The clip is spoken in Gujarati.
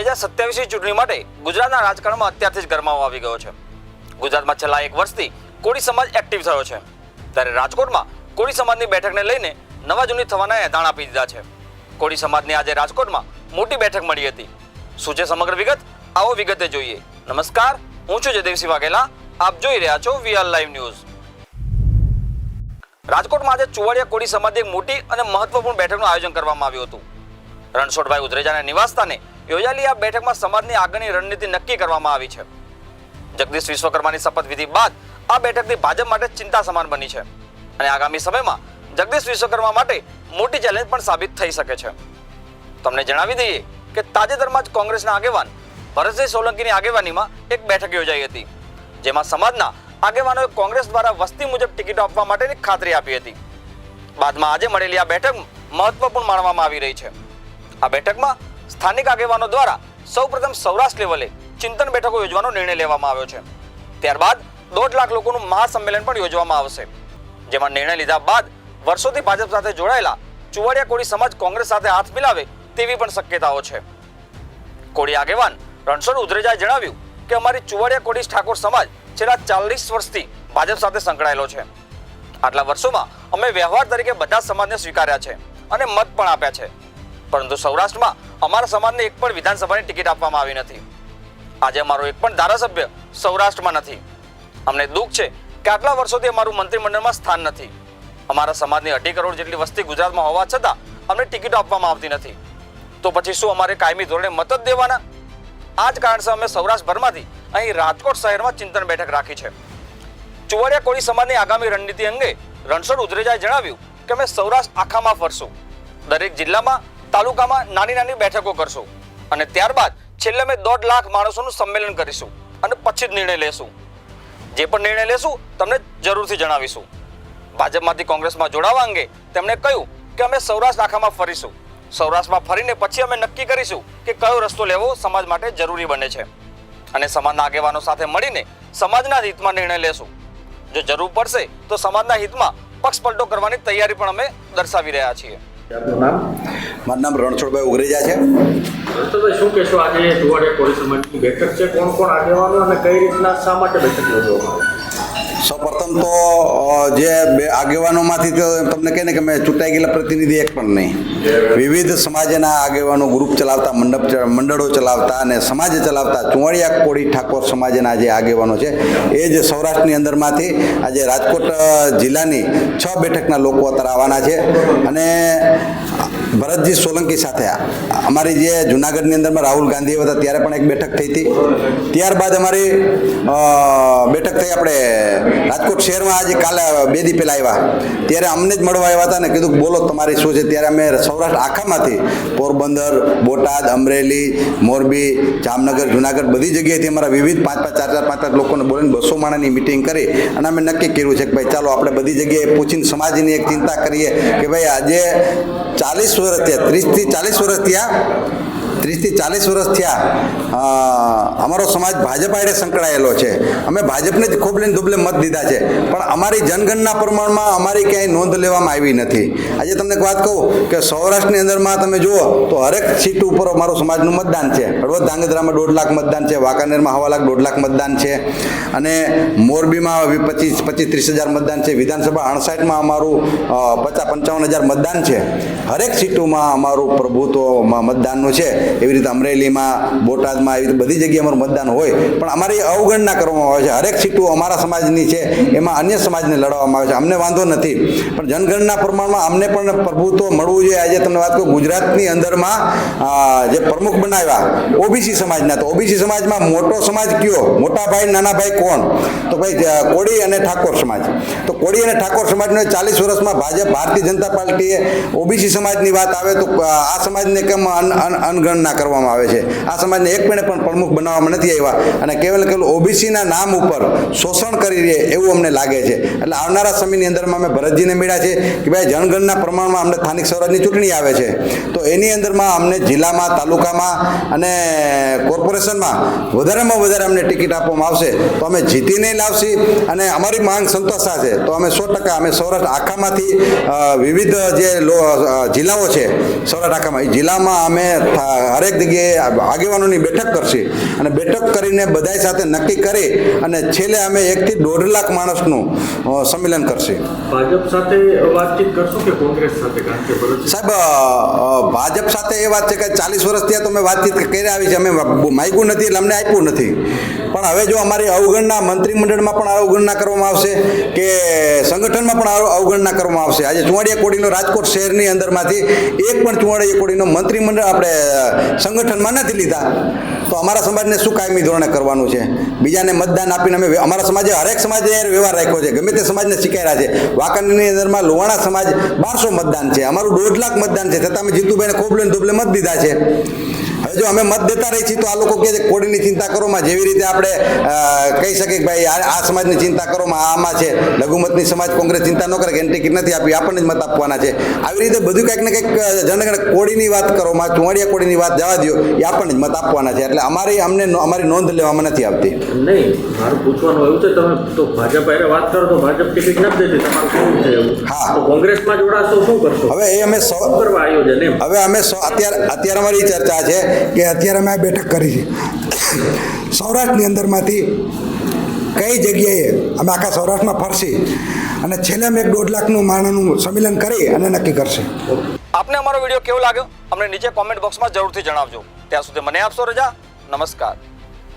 બે હજાર સત્યાવીસની ચૂંટણી માટે ગુજરાતના રાજકારણમાં અત્યારથી જ ગરમાવો આવી ગયો છે. ગુજરાતમાં છેલ્લા એક વર્ષથી કોળી સમાજ એક્ટિવ થયો છે. ત્યારે રાજકોટમાં કોળી સમાજની બેઠકને લઈને નવા જૂની થવાના એધાણ આપી દીધા છે. કોળી સમાજની આજે રાજકોટમાં મોટી બેઠક મળી હતી. શું છે સમગ્ર વિગત? આવો વિગતે જોઈએ. નમસ્કાર, હું છું જયદેવસિંહ વાઘેલા. આપ જોઈ રહ્યા છો વીઆર લાઈવ ન્યૂઝ. રાજકોટમાં આજે ચુવાડિયા કોળી સમાજની એક મોટી અને મહત્વપૂર્ણ બેઠકનું આયોજન કરવામાં આવ્યું હતું. રણછોડભાઈ ઉધરેજાના નિવાસસ્થાને યોજાયેલી આ બેઠકમાં સમાજની આગળની રણનીતિ નક્કી કરવામાં આવી છે. જગદીશ વિશ્વકર્માની શપથવિધિ બાદ આ બેઠકથી ભાજપ માટે ચિંતા સમાન બની છે અને આગામી સમયમાં જગદીશ વિશ્વકર્મા માટે મોટી ચેલેન્જ પણ સાબિત થઈ શકે છે. તમને જણાવી દઈએ કે તાજેતરમાં જ કોંગ્રેસના આગેવાન ભરતસિંહ સોલંકીની આગેવાનીમાં એક બેઠક યોજાઈ હતી, જેમાં સમાજના આગેવાનોએ કોંગ્રેસ દ્વારા વસ્તી મુજબ ટિકિટો આપવા માટેની ખાતરી આપી હતી. બાદમાં આજે મળેલી આ બેઠક મહત્વપૂર્ણ માનવામાં આવી રહી છે. આ બેઠકમાં સ્થાનિક આગેવાનો દ્વારા સૌપ્રથમ સૌરાષ્ટ્ર લેવલે ચિંતન બેઠકો યોજવાનો નિર્ણય લેવામાં આવ્યો છે. ત્યારબાદ દોઢ લાખ લોકોનું મહાસંમેલન પણ યોજવામાં આવશે. જેમાં નિર્ણય લીધા બાદ વર્ષોથી ભાજપ સાથે જોડાયેલા ચુવાડિયા કોળી સમાજ કોંગ્રેસ સાથે હાથ મિલાવે તેવી પણ શક્યતાઓ છે. કોળી આગેવાન રણછોડ ઉધરેજાએ જણાવ્યું કે અમારી ચુવાડિયા કોળી ઠાકોર સમાજ છેલ્લા ચાલીસ વર્ષથી ભાજપ સાથે સંકળાયેલો છે. આટલા વર્ષોમાં અમે વ્યવહાર તરીકે બધા સમાજને સ્વીકાર્યા છે અને મત પણ આપ્યા છે. પરંતુ સૌરાષ્ટ્રમાં અમારા સમાજને એક પણ વિધાનસભાની ટિકિટ આપવામાં આવી નથી. આજે અમારો એક પણ ધારાસભ્ય સૌરાષ્ટ્રમાં નથી. અમને દુઃખ છે કે આટલા વર્ષોથી અમારું મંત્રીમંડળમાં સ્થાન નથી. અમારા સમાજની અઢી કરોડ જેટલી વસ્તી ગુજરાતમાં હોવા છતાં અમને ટિકિટો આપવામાં આવતી નથી. તો પછી શું અમારે કાયમી ધોરણે મત જ દેવાના? આ જ કારણસર અમે સૌરાષ્ટ્રભરમાંથી અહીં રાજકોટ શહેરમાં ચિંતન બેઠક રાખી છે. ચુવાડિયા કોળી સમાજની આગામી રણનીતિ અંગે રણછોડ ઉધરેજાએ જણાવ્યું કે અમે સૌરાષ્ટ્ર આખામાં ફરશું. દરેક જિલ્લામાં તાલુકામાં નાની નાની બેઠકો કરશું અને ત્યારબાદ છેલ્લે અમે દોઢ લાખ માણસોનું સંમેલન કરીશું અને પછી જ નિર્ણય લેશું. જે પણ નિર્ણય લેશું, તમને જરૂરથી જણાવીશું. ભાજપમાંથી કોંગ્રેસમાં જોડાવા અંગે તેમણે કહ્યું કે અમે સૌરાષ્ટ્ર આખામાં ફરીશું. સૌરાષ્ટ્રમાં ફરીને પછી અમે નક્કી કરીશું કે કયો રસ્તો લેવો સમાજ માટે જરૂરી બને છે. અને સમાજના આગેવાનો સાથે મળીને સમાજના હિતમાં નિર્ણય લેશું. જો જરૂર પડશે તો સમાજના હિતમાં પક્ષ પલટો કરવાની તૈયારી પણ અમે દર્શાવી રહ્યા છીએ. આપનું નામ? મારું નામ રણછોડભાઈ ઉગરેજા છે. રણછોડભાઈ શું કહેશો આજે જુવાડિયા કોળી સમાજની બેઠક છે? કોણ કોણ આગેવાનો અને કઈ રીતના શા માટે બેઠક યોજવામાં સૌપ્રથમ તો જે બે આગેવાનોમાંથી તો તમને કહે ને કે મેં ચૂંટાઈ ગયેલા પ્રતિનિધિ એક પણ નહીં. વિવિધ સમાજના આગેવાનો ગ્રુપ ચલાવતા, મંડપ મંડળો ચલાવતા અને સમાજ ચલાવતા ચુંવાળિયા કોળી ઠાકોર સમાજના જે આગેવાનો છે, એ જ સૌરાષ્ટ્રની અંદરમાંથી આજે રાજકોટ જિલ્લાની છ બેઠકના લોકો અત્યારે આવવાના છે. અને ભરતજી સોલંકી સાથે અમારી જે જુનાગઢની અંદરમાં રાહુલ ગાંધી હતા, ત્યારે પણ એક બેઠક થઈ હતી. ત્યારબાદ અમારી બેઠક થઈ આપણે રાજકોટ શહેરમાં આજે કાલે બે દી પહેલાં આવ્યા. ત્યારે અમને જ મળવા આવ્યા હતા ને કીધું બોલો તમારી શું છે? ત્યારે અમે સૌરાષ્ટ્ર આખામાંથી, પોરબંદર, બોટાદ, અમરેલી, મોરબી, જામનગર, જુનાગઢ બધી જગ્યાએથી અમારા વિવિધ પાંચ પાંચ, ચાર ચાર પાંચ પાંચ લોકોને બોલીને બસો માણસની મિટિંગ કરી અને અમે નક્કી કર્યું છે કે ભાઈ ચાલો આપણે બધી જગ્યાએ પૂછીને સમાજની એક ચિંતા કરીએ કે ભાઈ આજે ચાલીસ વર્ષ થયા ત્રીસથી ચાલીસ વર્ષ થયા ત્રીસથી ચાલીસ વર્ષ થયા અમારો સમાજ ભાજપ આડે સંકળાયેલો છે. અમે ભાજપને જ ખૂબ લઈને દુબલે મત દીધા છે. પણ અમારી જનગણના પ્રમાણમાં અમારી ક્યાંય નોંધ લેવામાં આવી નથી. આજે તમને એક વાત કહું કે સૌરાષ્ટ્રની અંદરમાં તમે જુઓ તો હરેક સીટ ઉપર અમારું સમાજનું મતદાન છે. હળવદ ધાંગધ્રામાં દોઢ લાખ મતદાન છે, વાંકાનેરમાં હવા લાખ દોઢ લાખ મતદાન છે અને મોરબીમાં પચીસ પચીસ ત્રીસ હજાર મતદાન છે. વિધાનસભા અણસાઠમાં અમારું પચાસ પંચાવન હજાર મતદાન છે. હરેક સીટોમાં અમારું પ્રભુત્વમાં મતદાનનું છે. એવી રીતે અમરેલીમાં, બોટાદમાં એવી રીતે બધી જગ્યાએ અમારું મતદાન હોય. પણ અમારી અવગણના કરવામાં આવે છે. હરેક સીટો અમારા સમાજની છે. એમાં અન્ય સમાજને લડવામાં આવે છે. અમને વાંધો નથી. પણ જનગણના પ્રમાણમાં અમને પણ પ્રભુત્વ મળવું જોઈએ. આજે તમને વાત કહું ગુજરાતની અંદરમાં જે પ્રમુખ બનાવ્યા, ઓબીસી સમાજના. તો ઓબીસી સમાજમાં મોટો સમાજ કયો? મોટા ભાઈ નાના ભાઈ કોણ? તો ભાઈ કોળી અને ઠાકોર સમાજ. તો કોળી અને ઠાકોર સમાજને ચાલીસ વર્ષમાં ભાજપ, ભારતીય જનતા પાર્ટીએ ઓબીસી સમાજની વાત આવે તો, આ સમાજને કેમ અન- અનગણના કરવામાં આવે છે. આ સમાજને એક પણ પણ પ્રમુખ બનાવવામાં નથી આવ્યા. અને કેવલ કેવલ ઓબીસીના નામ ઉપર શોષણ કરી રહે એવું અમને લાગે છે. એટલે આવનારા સમયની અંદરમાં અમે ભરતજીને મળ્યા છે કે ભાઈ જનગણના પ્રમાણમાં અમને સ્થાનિક સ્વરાજની ચૂંટણી આવે છે. તો એની અંદરમાં અમને જિલ્લામાં, તાલુકામાં અને કોર્પોરેશનમાં વધારેમાં વધારે અમને ટિકિટ આપવામાં આવશે. તો અમે જીતીને લાવશી અને અમારી માંગ સંતોષાશે તો અમે સો ટકા અમે સૌરાષ્ટ્ર આખામાંથી વિવિધ જે જિલ્લાઓ છે, સૌરાષ્ટ્ર આખામાં. એ જિલ્લામાં અમે હરેક જગ્યાએ આગેવાનોની બેઠક કરશે અને બેઠક કરીને બધાય સાથે નક્કી કરી અને છેલ્લે અમે એકથી દોઢ લાખ માણસનું સંમેલન કરશે. ભાજપ સાથે વાતચીત કરશું કે કોંગ્રેસ સાથે? સાહેબ ભાજપ સાથે એ વાત છે કે ચાલીસ વર્ષ ત્યાં તો અમે વાતચીત કરી આવી છે. અમે માગ્યું નથી એટલે અમને આપ્યું નથી. પણ હવે જો અમારી અવગણના મંત્રીમંડળમાં પણ અવગણના કરવામાં આવશે કે સંગઠનમાં પણ અવગણના કરવામાં આવશે. આજે ચુવાડિયા કોડીનો રાજકોટ શહેરની અંદરમાંથી એક પણ ચુવાડિયા કોડીનો મંત્રીમંડળ આપણે સંગઠનમાં નથી લીધા. તો અમારા સમાજને શું કાયમી ધોરણે કરવાનું છે? બીજાને મતદાન આપીને અમે અમારા સમાજે હરેક સમાજે વ્યવહાર રાખ્યો છે. ગમે તે સમાજને શીખાયેલા છે. વાંકાનેરની અંદરમાં લોહાણા સમાજ બારસો મતદાન છે. અમારું દોઢ લાખ મતદાન છે. છતાં અમે જીતુભાઈને ખોબલે ધોબલે મત દીધા છે. જો અમે મત દેતા રહી છીએ તો આ લોકો કહે છે કોડીની ચિંતા કરોમાં જેવી રીતે આપણે કહી શકીએ કે ભાઈ આ સમાજની ચિંતા કરોમાં આમાં છે. લઘુમતની સમાજ કોંગ્રેસ ચિંતા ન કરે કે એની ટિકિટ નથી આપી આપણને જ મત આપવાના છે. આવી રીતે બધું કંઈક ને કંઈક જનગણ કોડીની વાત કરોમાં ચુવાડિયા કોડીની વાત જવા દો એ આપણને જ મત આપવાના છે. એટલે અમારી અમને અમારી નોંધ લેવામાં નથી આવતી. નહીં મારું પૂછવાનું એવું છે તમે તો ભાજપ હારે વાત કરો તો ભાજપ ટિકિટ નથી દેતી તમારું શું છે એવું? હા. તો કોંગ્રેસમાં જોડાશો શું કરશો? હવે એ અમે સો કરવા આયોજન એમ? હવે અમે અત્યારે અત્યારે અમારી ચર્ચા છે કે અત્યારે અમે આ બેઠક કરી છે. સૌરાષ્ટ્રની અંદરમાંથી કઈ જગ્યાએ અમે આખા સૌરાષ્ટ્રમાં ફરશી અને છેલ્લે અમે એક દોઢ લાખનું માણસનું સંમેલન કરી અને નક્કી કરશે. આપને અમારો વીડિયો કેવો લાગ્યો? અમને નીચે કોમેન્ટ બોક્સમાં જરૂરથી જણાવજો. ત્યાં સુધી મને આપશો રજા. નમસ્કાર.